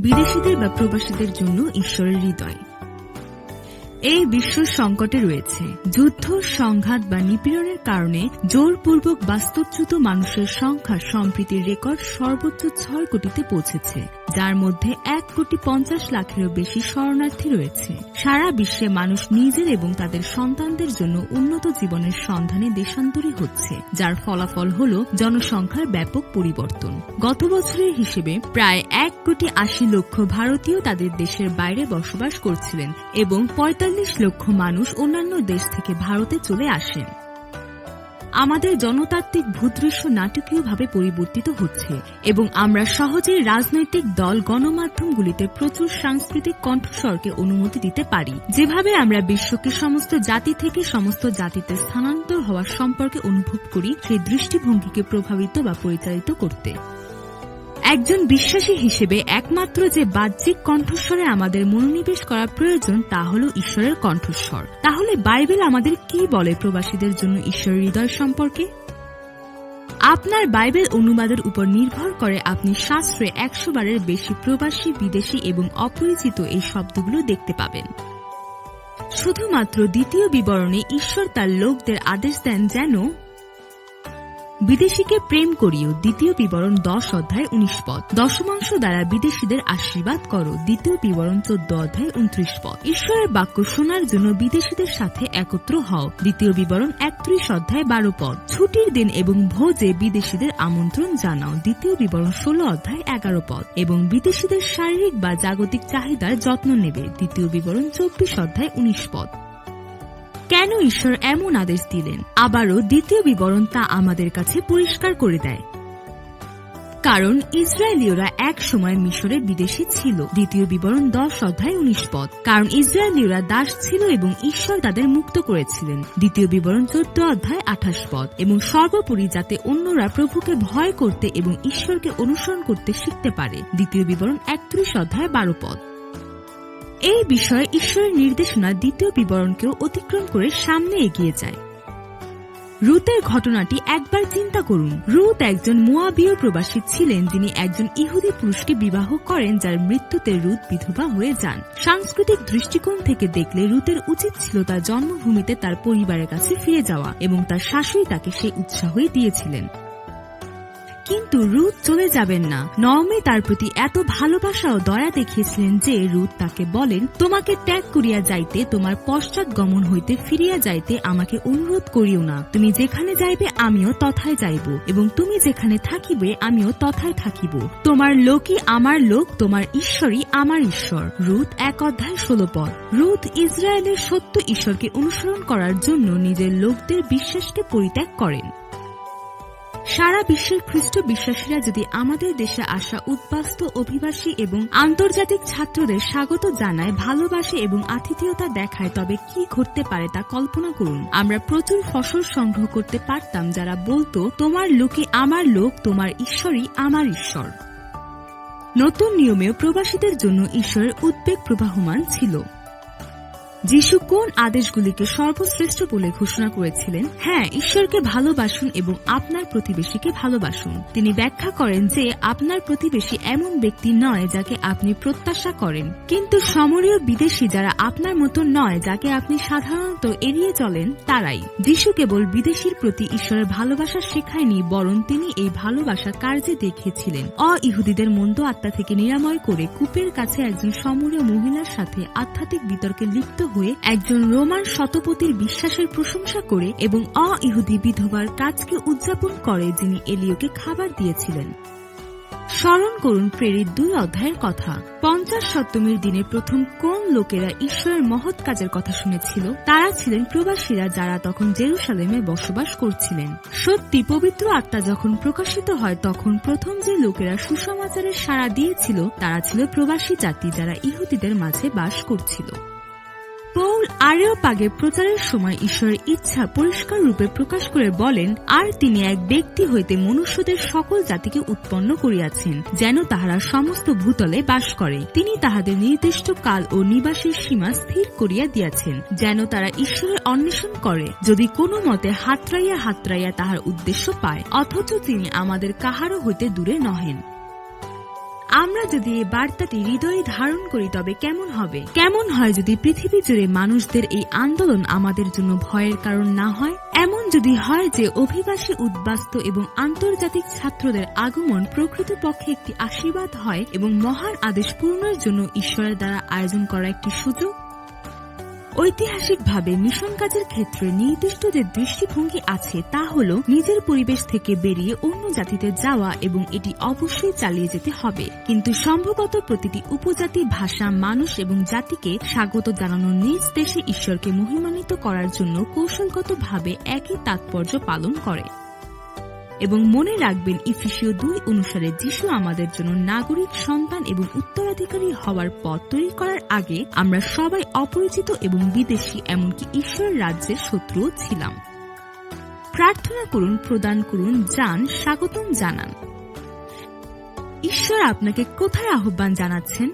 বিদেশিদের বা প্রবাসীদের জন্য ঈশ্বরের হৃদয়। এই বিশ্ব সংকটে রয়েছে। যুদ্ধ, সংঘাত বা নিপীড়নের কারণে জোরপূর্বক বাস্তুচ্যুত মানুষের সংখ্যা সম্প্রীতির রেকর্ড সর্বোচ্চ ছয় কোটিতে পৌঁছেছে। যার মধ্যে এক কোটি পঞ্চাশ লাখেরও বেশি শরণার্থী রয়েছে। সারা বিশ্বে মানুষ নিজের এবং তাদের সন্তানদের জন্য উন্নত জীবনের সন্ধানে দেশান্তরী হচ্ছে, যার ফলাফল হল জনসংখ্যার ব্যাপক পরিবর্তন। গত বছরের হিসেবে প্রায় এক কোটি আশি লক্ষ ভারতীয় তাদের দেশের বাইরে বসবাস করছিলেন এবং পঁয়তাল্লিশ লক্ষ মানুষ অন্যান্য দেশ থেকে ভারতে চলে আসেন। আমাদের জনতাত্ত্বিক ভূদৃশ্য নাটকীয়ভাবে পরিবর্তিত হচ্ছে এবং আমরা সহজেই রাজনৈতিক দল গণমাধ্যমগুলিতে প্রচুর সাংস্কৃতিক কণ্ঠস্বরকে অনুমতি দিতে পারি। যেভাবে আমরা বিশ্বকে সমস্ত জাতি থেকে সমস্ত জাতিতে স্থানান্তর হওয়ার সম্পর্কে অনুভব করি, সেই দৃষ্টিভঙ্গিকে প্রভাবিত বা পরিচালিত করতে। একজন বিশ্বাসী হিসেবে একমাত্র যে বাহ্যিক কণ্ঠস্বরে আমাদের মনোনিবেশ করা প্রয়োজন তা হল ঈশ্বরের কণ্ঠস্বর। তাহলে বাইবেল আমাদের কি বলে প্রবাসীদের জন্য ঈশ্বরের হৃদয় সম্পর্কে? আপনার বাইবেল অনুবাদের উপর নির্ভর করে আপনি শাস্ত্রে একশো বারের বেশি প্রবাসী, বিদেশি এবং অপরিচিত এই শব্দগুলো দেখতে পাবেন। শুধুমাত্র দ্বিতীয় বিবরণে ঈশ্বর তার লোকদের আদেশ দেন যেন বিদেশিকে প্রেম করিও, দ্বিতীয় বিবরণ দশ অধ্যায় উনিশ পদ। দশমাংশ দ্বারা বিদেশিদের আশীর্বাদ করো, দ্বিতীয় বিবরণ চোদ্দ অধ্যায় উনত্রিশ পদ। ঈশ্বরের বাক্য শোনার জন্য বিদেশিদের সাথে একত্র হও। দ্বিতীয় বিবরণ একত্রিশ অধ্যায় বারো পদ। ছুটির দিন এবং ভোজে বিদেশিদের আমন্ত্রণ জানাও। দ্বিতীয় বিবরণ ষোলো অধ্যায় এগারো পদ। এবং বিদেশিদের শারীরিক বা জাগতিক চাহিদার যত্ন নেবে। দ্বিতীয় বিবরণ চব্বিশ অধ্যায় উনিশ পদ। কেন ঈশ্বর এমন আদেশ দিলেন? আবারও দ্বিতীয় বিবরণ তা আমাদের কাছে পরিষ্কার করে দেয়। কারণ ইসরায়েলীয়রা এক সময় মিশরে বিদেশি ছিল। দ্বিতীয় বিবরণ দশ অধ্যায় উনিশ পদ। কারণ ইসরায়েলীয়রা দাস ছিল এবং ঈশ্বর তাদের মুক্ত করেছিলেন। দ্বিতীয় বিবরণ চোদ্দ অধ্যায় আঠাশ পদ। এবং সর্বোপরি যাতে অন্যরা প্রভুকে ভয় করতে এবং ঈশ্বরকে অনুসরণ করতে শিখতে পারে। দ্বিতীয় বিবরণ একত্রিশ অধ্যায় বারো পদ। এই বিষয়ে ঈশ্বরের নির্দেশনা দ্বিতীয় বিবরণকেও অতিক্রম করে সামনে এগিয়ে যায়। রুতের ঘটনাটি একবার চিন্তা করুন। রুত একজন মোয়াবীয় প্রবাসী ছিলেন, যিনি একজন ইহুদি পুরুষকে বিবাহ করেন, যার মৃত্যুতে রুত বিধবা হয়ে যান। সাংস্কৃতিক দৃষ্টিকোণ থেকে দেখলে রুতের উচিত ছিল তার জন্মভূমিতে তার পরিবারের কাছে ফিরে যাওয়া এবং তার শাশুড়ি তাকে সেই উৎসাহই দিয়েছিলেন। কিন্তু রুথ চলে যাবেন না। নওমি তার প্রতি এত ভালোবাসা ও দয়া দেখিয়েছিলেন যে রুথ তাকে বলেন, তোমাকে ত্যাগ করিয়া যাইতে, তোমার পশ্চাৎ গমন হইতে ফিরিয়া যাইতে আমাকে অনুরোধ করিও না। তুমি যেখানে যাইবে, আমিও তথায় যাইব এবং তুমি যেখানে থাকিবে, আমিও তথায় থাকিব। তোমার লোকই আমার লোক, তোমার ঈশ্বরই আমার ঈশ্বর। রুথ এক অধ্যায় ষোলো পদ। রুথ ইসরায়েলের সত্য ঈশ্বরকে অনুসরণ করার জন্য নিজের লোকদের বিশ্বাসকে পরিত্যাগ করেন। সারা বিশ্বের খ্রিস্ট বিশ্বাসীরা যদি আমাদের দেশে আসা উদ্বাস্ত অভিবাসী এবং আন্তর্জাতিক ছাত্রদের স্বাগত জানায়, ভালোবাসে এবং আতিথেয়তা দেখায়, তবে কি ঘটতে পারে তা কল্পনা করুন। আমরা প্রচুর ফসল সংগ্রহ করতে পারতাম, যারা বলতো, তোমার লোকে আমার লোক, তোমার ঈশ্বরই আমার ঈশ্বর। নতুন নিয়মেও প্রবাসীদের জন্য ঈশ্বরের উদ্বেগ প্রবাহমান ছিল। যিশু কোন আদেশগুলিকে সর্বশ্রেষ্ঠ বলে ঘোষণা করেছিলেন? হ্যাঁ ঈশ্বরকে ভালোবাসুন এবং আপনার প্রতিবেশীকে ভালোবাসুন। তিনি ব্যাখ্যা করেন যে আপনার প্রতিবেশী এমন ব্যক্তি নয় যাকে আপনি প্রত্যাশা করেন। কিন্তু সমরীয় বিদেশি যারা আপনার মতো নয় যাকে আপনি সাধারণত এড়িয়ে চলেন, তারাই। যিশু কেবল বিদেশির প্রতি ঈশ্বরের ভালোবাসা শেখায়নি, বরং তিনি এই ভালোবাসা কার্যে দেখিয়েছিলেন অ ইহুদিদের মন্দ আত্মা থেকে নিরাময় করে কূপের কাছে একজন সমরীয় মহিলার সাথে আধ্যাত্মিক বিতর্কে লিপ্ত হয়ে একজন রোমান শতপতির বিশ্বাসের প্রশংসা করে এবং অ ইহুদি বিধবার কাজকে উদযাপন করে যিনি এলিওকে খাবার দিয়েছিলেন। স্মরণ করুন প্রেরিত দুই অধ্যায়ের কথা। পঞ্চাশ সপ্তমীর দিনে প্রথম কোন লোকেরা ঈশ্বরের মহৎ কাজের কথা শুনেছিল, তারা ছিলেন প্রবাসীরা যারা তখন জেরুসালেমে বসবাস করছিলেন। সত্যি পবিত্র আত্মা যখন প্রকাশিত হয়, তখন প্রথম যে লোকেরা সুসমাচারের সাড়া দিয়েছিল, তারা ছিল প্রবাসী জাতি যারা ইহুদিদের মাঝে বাস করছিল। পৌল আরেওপাগে প্রচারের সময় ঈশ্বরের ইচ্ছা পরিষ্কার রূপে প্রকাশ করে বলেন, আর তিনি এক ব্যক্তি হইতে মনুষ্যদের সকল জাতিকে উৎপন্ন করিয়াছেন, যেন তাহারা সমস্ত ভূতলে বাস করে। তিনি তাহাদের নির্দিষ্ট কাল ও নিবাসের সীমা স্থির করিয়া দিয়াছেন, যেন তারা ঈশ্বরের অন্বেষণ করে। যদি কোনো মতে হাতড়াইয়া হাতড়াইয়া তাহার উদ্দেশ্য পায়, অথচ তিনি আমাদের কাহারও হইতে দূরে নহেন। আমরা যদি এই বার্তাটি হৃদয়ে ধারণ করি, তবে কেমন হবে? কেমন হয় যদি পৃথিবী জুড়ে মানুষদের এই আন্দোলন আমাদের জন্য ভয়ের কারণ না হয়? এমন যদি হয় যে অভিবাসী, উদ্বাস্ত এবং আন্তর্জাতিক ছাত্রদের আগমন প্রকৃতপক্ষে একটি আশীর্বাদ হয় এবং মহান আদেশ পূর্ণের জন্য ঈশ্বরের দ্বারা আয়োজন করা একটি সুযোগ ঐতিহাসিকভাবে মিশন কাজের ক্ষেত্রে নির্দিষ্ট যে দৃষ্টিভঙ্গি আছে, তা হল নিজের পরিবেশ থেকে বেরিয়ে অন্য জাতিতে যাওয়া এবং এটি অবশ্যই চালিয়ে যেতে হবে। কিন্তু সম্ভবত প্রতিটি উপজাতি, ভাষা, মানুষ এবং জাতিকে স্বাগত জানানো নিজ দেশে ঈশ্বরকে মহিমান্বিত করার জন্য কৌশলগতভাবে একই তাৎপর্য পালন করে। এবং মনে রাখবেন, ইফিসীয় দুই অনুসারে যিশু আমাদের জন্য নাগরিক, সন্তান এবং উত্তরাধিকারী হওয়ার পথ তৈরি করার আগে আমরা সবাই অপরিচিত এবং বিদেশি, এমনকি ঈশ্বরের রাজ্যের শত্রুও ছিলাম। প্রার্থনা করুন, প্রদান করুন, যান, স্বাগতম জানান। ঈশ্বর আপনাকে কোথায় আহ্বান জানাচ্ছেন?